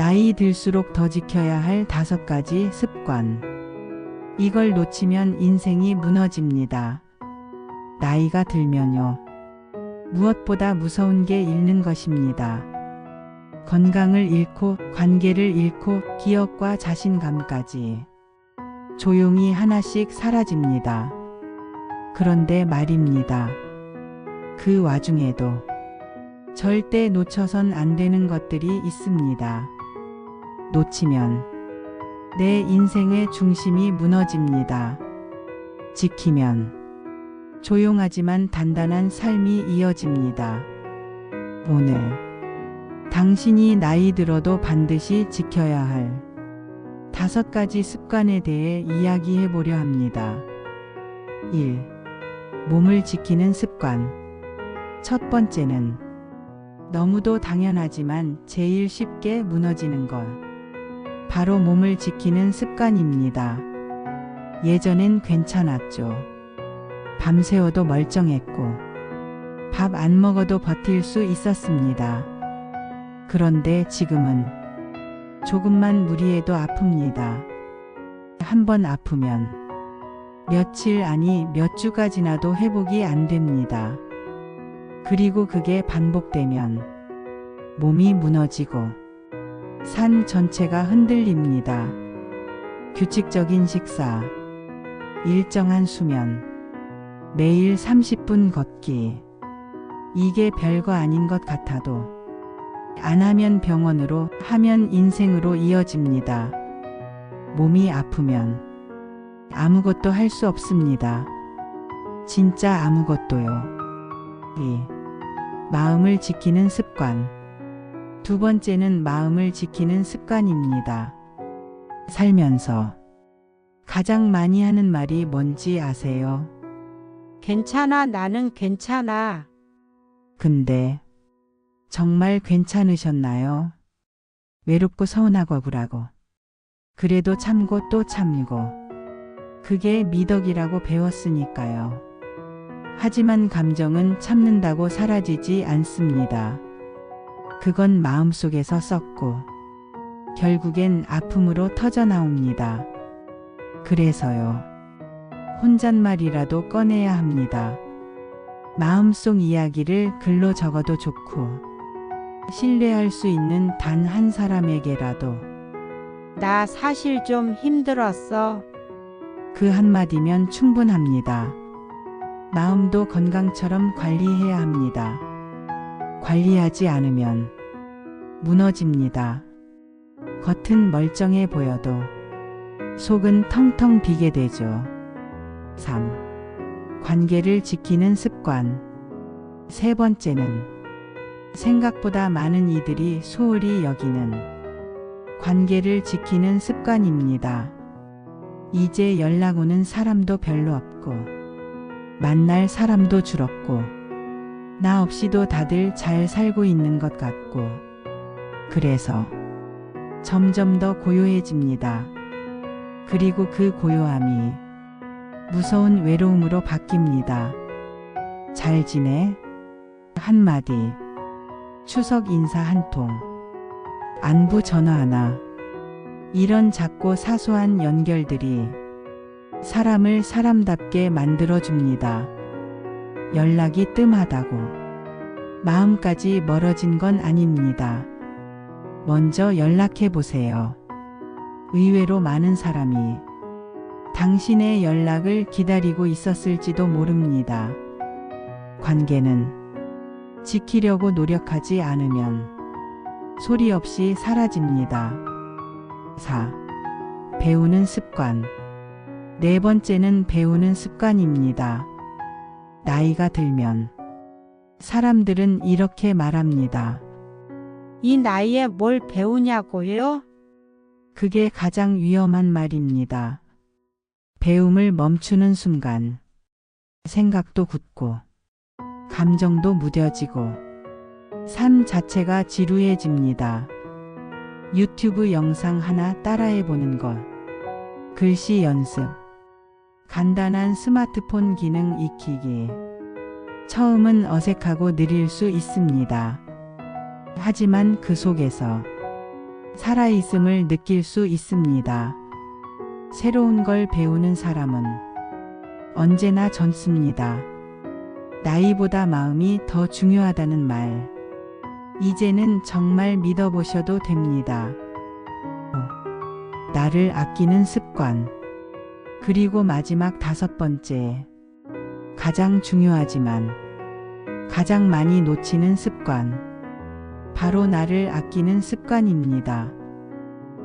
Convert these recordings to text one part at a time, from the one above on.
나이 들수록 더 지켜야 할 다섯 가지 습관. 이걸 놓치면 인생이 무너집니다. 나이가 들면요. 무엇보다 무서운 게 잃는 것입니다. 건강을 잃고 관계를 잃고 기억과 자신감까지 조용히 하나씩 사라집니다. 그런데 말입니다. 그 와중에도 절대 놓쳐선 안 되는 것들이 있습니다. 놓치면 내 인생의 중심이 무너집니다. 지키면 조용하지만 단단한 삶이 이어집니다. 오늘 당신이 나이 들어도 반드시 지켜야 할 다섯 가지 습관에 대해 이야기해 보려 합니다. 1. 몸을 지키는 습관. 첫 번째는 너무도 당연하지만 제일 쉽게 무너지는 것. 바로 몸을 지키는 습관입니다. 예전엔 괜찮았죠. 밤새워도 멀쩡했고, 밥 안 먹어도 버틸 수 있었습니다. 그런데 지금은 조금만 무리해도 아픕니다. 한 번 아프면 며칠 아니 몇 주가 지나도 회복이 안 됩니다. 그리고 그게 반복되면 몸이 무너지고 산 전체가 흔들립니다. 규칙적인 식사, 일정한 수면, 매일 30분 걷기. 이게 별거 아닌 것 같아도 안 하면 병원으로 하면 인생으로 이어집니다. 몸이 아프면 아무것도 할 수 없습니다. 진짜 아무것도요. 2. 마음을 지키는 습관. 두 번째는 마음을 지키는 습관입니다. 살면서 가장 많이 하는 말이 뭔지 아세요? 괜찮아, 나는 괜찮아. 근데 정말 괜찮으셨나요? 외롭고 서운하고 억울하고 그래도 참고 또 참고 그게 미덕이라고 배웠으니까요. 하지만 감정은 참는다고 사라지지 않습니다. 그건 마음속에서 썩고 결국엔 아픔으로 터져 나옵니다. 그래서요. 혼잣말이라도 꺼내야 합니다. 마음속 이야기를 글로 적어도 좋고 신뢰할 수 있는 단 한 사람에게라도 나 사실 좀 힘들었어. 그 한마디면 충분합니다. 마음도 건강처럼 관리해야 합니다. 관리하지 않으면 무너집니다. 겉은 멀쩡해 보여도 속은 텅텅 비게 되죠. 3. 관계를 지키는 습관. 세 번째는 생각보다 많은 이들이 소홀히 여기는 관계를 지키는 습관입니다. 이제 연락 오는 사람도 별로 없고, 만날 사람도 줄었고, 나 없이도 다들 잘 살고 있는 것 같고, 그래서 점점 더 고요해집니다. 그리고 그 고요함이 무서운 외로움으로 바뀝니다. 잘 지내? 한마디. 추석 인사 한 통. 안부 전화 하나. 이런 작고 사소한 연결들이 사람을 사람답게 만들어줍니다. 연락이 뜸하다고 마음까지 멀어진 건 아닙니다. 먼저 연락해 보세요. 의외로 많은 사람이 당신의 연락을 기다리고 있었을지도 모릅니다. 관계는 지키려고 노력하지 않으면 소리 없이 사라집니다. 4. 배우는 습관. 네 번째는 배우는 습관입니다. 나이가 들면 사람들은 이렇게 말합니다. 이 나이에 뭘 배우냐고요? 그게 가장 위험한 말입니다. 배움을 멈추는 순간 생각도 굳고 감정도 무뎌지고 삶 자체가 지루해집니다. 유튜브 영상 하나 따라해 보는 것, 글씨 연습, 간단한 스마트폰 기능 익히기. 처음은 어색하고 느릴 수 있습니다. 하지만 그 속에서 살아있음을 느낄 수 있습니다. 새로운 걸 배우는 사람은 언제나 젊습니다. 나이보다 마음이 더 중요하다는 말. 이제는 정말 믿어보셔도 됩니다. 어, 나를 아끼는 습관. 그리고 마지막 다섯 번째. 가장 중요하지만 가장 많이 놓치는 습관. 바로 나를 아끼는 습관입니다.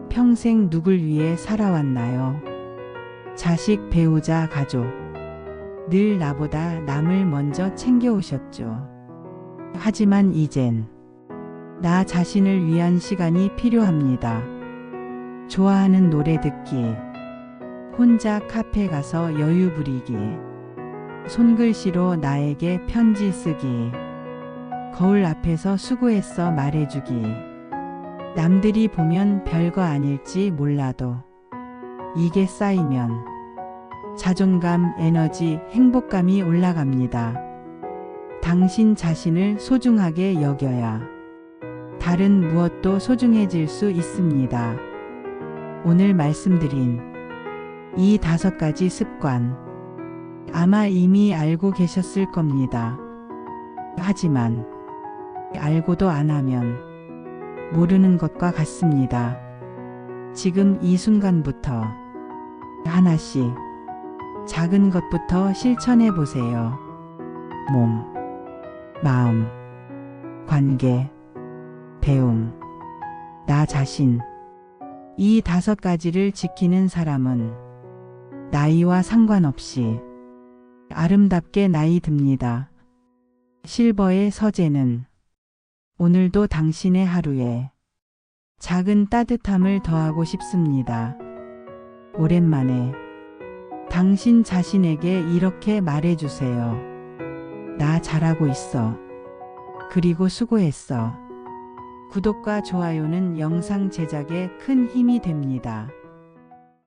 평생 누굴 위해 살아왔나요? 자식, 배우자, 가족. 늘 나보다 남을 먼저 챙겨오셨죠. 하지만 이젠 나 자신을 위한 시간이 필요합니다. 좋아하는 노래 듣기, 혼자 카페 가서 여유 부리기, 손글씨로 나에게 편지 쓰기, 거울 앞에서 수고했어 말해주기, 남들이 보면 별거 아닐지 몰라도 이게 쌓이면 자존감, 에너지, 행복감이 올라갑니다. 당신 자신을 소중하게 여겨야 다른 무엇도 소중해질 수 있습니다. 오늘 말씀드린 이 다섯 가지 습관 아마 이미 알고 계셨을 겁니다. 하지만 알고도 안 하면 모르는 것과 같습니다. 지금 이 순간부터 하나씩 작은 것부터 실천해 보세요. 몸, 마음, 관계, 배움, 나 자신. 이 다섯 가지를 지키는 사람은 나이와 상관없이 아름답게 나이 듭니다. 실버의 서재는 오늘도 당신의 하루에 작은 따뜻함을 더하고 싶습니다. 오랜만에 당신 자신에게 이렇게 말해주세요. 나 잘하고 있어. 그리고 수고했어. 구독과 좋아요는 영상 제작에 큰 힘이 됩니다.